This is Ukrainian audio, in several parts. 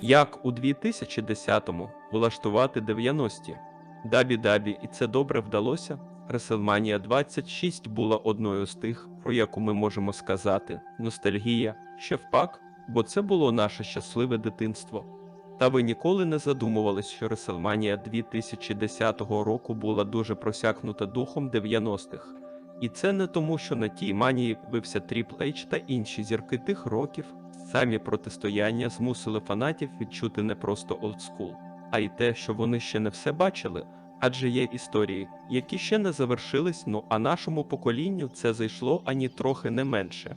Як у 2010-му влаштувати 90-ті? Дабі-дабі, і це добре вдалося. Реселманія 26 була одною з тих, про яку ми можемо сказати. Ностальгія, ще впак, бо це було наше щасливе дитинство. Та ви ніколи не задумувались, що Реселманія 2010 року була дуже просякнута духом 90-х. І це не тому, що на тій манії бився Тріпл та інші зірки тих років. Самі протистояння змусили фанатів відчути не просто олдскул, а й те, що вони ще не все бачили, адже є історії, які ще не завершились, ну а нашому поколінню це зайшло ані трохи не менше.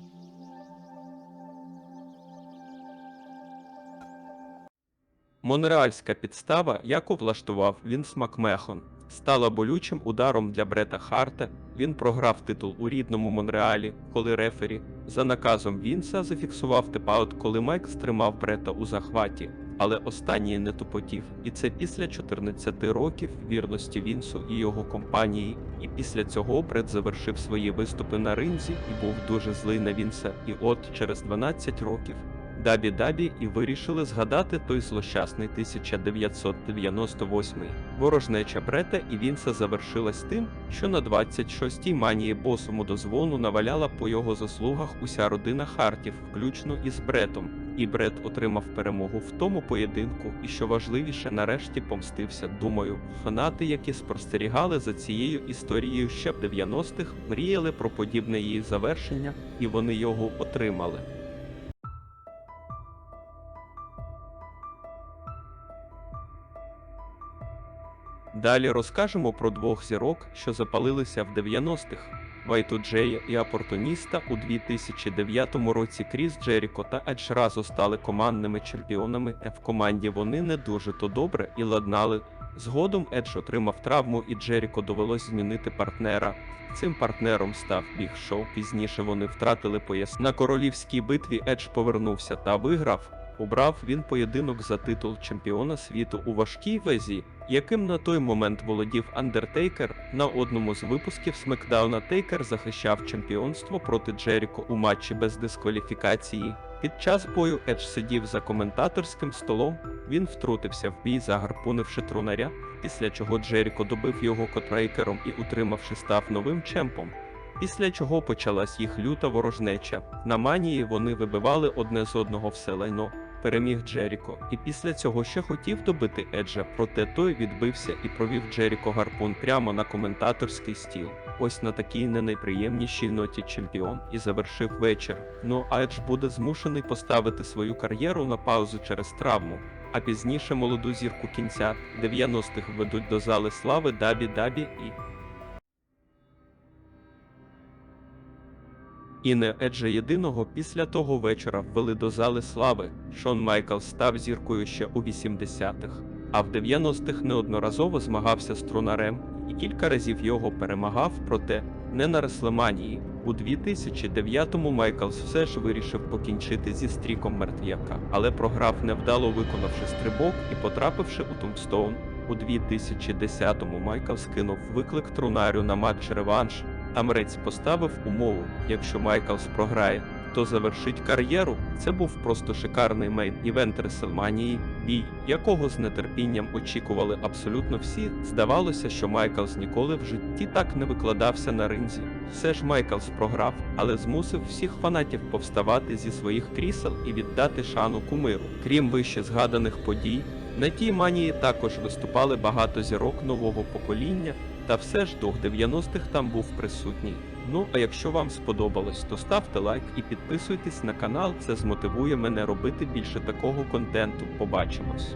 Монреальська підстава, яку влаштував Вінс Макмехон, стала болючим ударом для Брета Харта. Він програв титул у рідному Монреалі, коли рефері за наказом Вінса зафіксував типаут, коли Майк стримав Брета у захваті. Але останній не тупотів, і це після 14 років вірності Вінсу і його компанії. І після цього Брет завершив свої виступи на ринзі і був дуже злий на Вінса. І от через 12 років Дабі-дабі і вирішили згадати той злощасний 1998. Ворожнеча Брета і Вінса завершилась тим, що на 26-й манії босому дозвону наваляла по його заслугах уся родина Хартів, включно із Бретом. І Брет отримав перемогу в тому поєдинку, і що важливіше, нарешті помстився. Думаю, фанати, які спостерігали за цією історією ще в 90-х, мріяли про подібне її завершення, і вони його отримали. Далі розкажемо про двох зірок, що запалилися в 90-х. Вайту Джея і Апортуніста у 2009 році Кріс Джеріко та Едж разу стали командними чемпіонами. В команді вони не дуже то добре і ладнали. Згодом Едж отримав травму, і Джеріко довелось змінити партнера. Цим партнером став Біг Шоу. Пізніше вони втратили пояс. На королівській битві Едж повернувся та виграв. Обрав він поєдинок за титул чемпіона світу у важкій вазі, яким на той момент володів Андертейкер. На одному з випусків Смекдауна Тейкер захищав чемпіонство проти Джеріко у матчі без дискваліфікації. Під час бою Едж сидів за коментаторським столом. Він втрутився в бій, загарпунивши трунаря, після чого Джеріко добив його котрейкером і, утримавши, став новим чемпом. Після чого почалась їх люта ворожнеча. На манії вони вибивали одне з одного все лайно. Переміг Джеріко, і після цього ще хотів добити Еджа, проте той відбився і провів Джеріко гарпун прямо на коментаторський стіл. Ось на такій не найприємнішій ноті чемпіон і завершив вечір. Ну а Едж буде змушений поставити свою кар'єру на паузу через травму. А пізніше молоду зірку кінця 90-х ведуть до зали слави Дабі Дабі і. І не Еджа єдиного після того вечора ввели до зали слави. Шон Майкл став зіркою ще у 80-х, а в 90-х неодноразово змагався з трунарем і кілька разів його перемагав, проте не на Реслеманії. У 2009-му Майклс все ж вирішив покінчити зі стріком мертвяка, але програв невдало виконавши стрибок і потрапивши у Тумстоун. У 2010-му Майкл скинув виклик трунарю на матч реванш. Амрець поставив умову: якщо Майклс програє, то завершить кар'єру. Це був просто шикарний мейн-івент Реселманії, бій, якого з нетерпінням очікували абсолютно всі. Здавалося, що Майклс ніколи в житті так не викладався на ринзі. Все ж Майклс програв, але змусив всіх фанатів повставати зі своїх крісел і віддати шану кумиру. Крім вище згаданих подій, на тій манії також виступали багато зірок нового покоління. Та все ж дух 90-х там був присутній. Ну а якщо вам сподобалось, то ставте лайк і підписуйтесь на канал, це змотивує мене робити більше такого контенту. Побачимось!